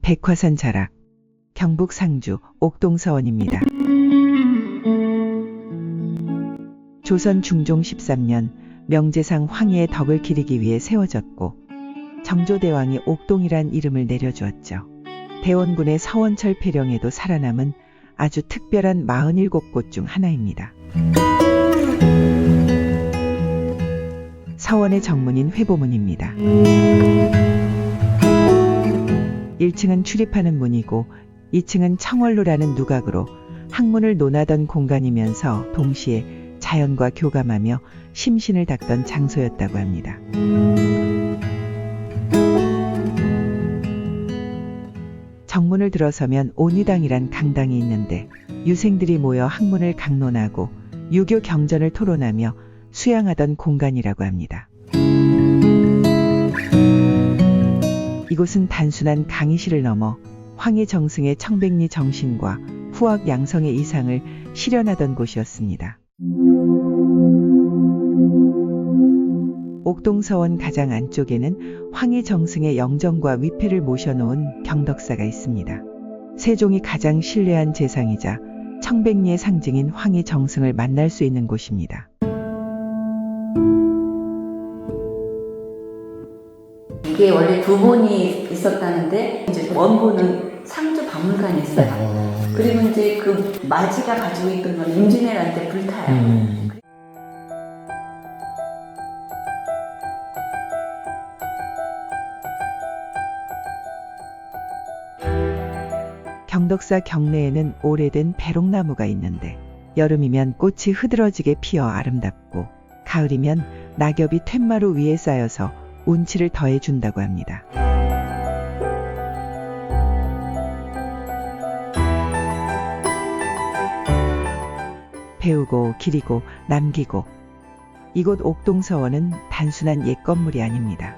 백화산 자락, 경북 상주 옥동서원입니다. 조선 중종 13년 명제상 황희의 덕을 기리기 위해 세워졌고 정조대왕이 옥동이란 이름을 내려주었죠. 대원군의 서원철 폐령에도 살아남은 아주 특별한 47곳 중 하나입니다. 서원의 정문인 회보문입니다. 1층은 출입하는 문이고 2층은 청월로라는 누각으로 학문을 논하던 공간이면서 동시에 자연과 교감하며 심신을 닦던 장소였다고 합니다. 정문을 들어서면 온유당이란 강당이 있는데 유생들이 모여 학문을 강론하고 유교 경전을 토론하며 수양하던 공간이라고 합니다. 이곳은 단순한 강의실을 넘어 황해 정승의 청백리 정신과 후학 양성의 이상을 실현하던 곳이었습니다. 옥동서원 가장 안쪽에는 황해 정승의 영정과 위패를 모셔놓은 경덕사가 있습니다. 세종이 가장 신뢰한 재상이자 청백리의 상징인 황해 정승을 만날 수 있는 곳입니다. 이게 원래 두 본이 있었다는데 이제 원본은 상주 박물관에 있어요. 그리고 이제 그 마지가 가지고 있던 건 임진왜란때 불타요. 경덕사 경내에는 오래된 배롱나무가 있는데 여름이면 꽃이 흐드러지게 피어 아름답고 가을이면 낙엽이 툇마루 위에 쌓여서 운치를 더해준다고 합니다. 배우고 기리고 남기고 이곳 옥동서원은 단순한 옛 건물이 아닙니다.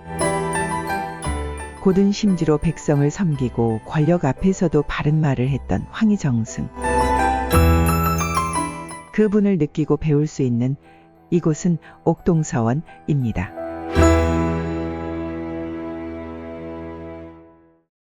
고든 심지로 백성을 섬기고 권력 앞에서도 바른 말을 했던 황희정승. 그분을 느끼고 배울 수 있는 이곳은 옥동서원입니다.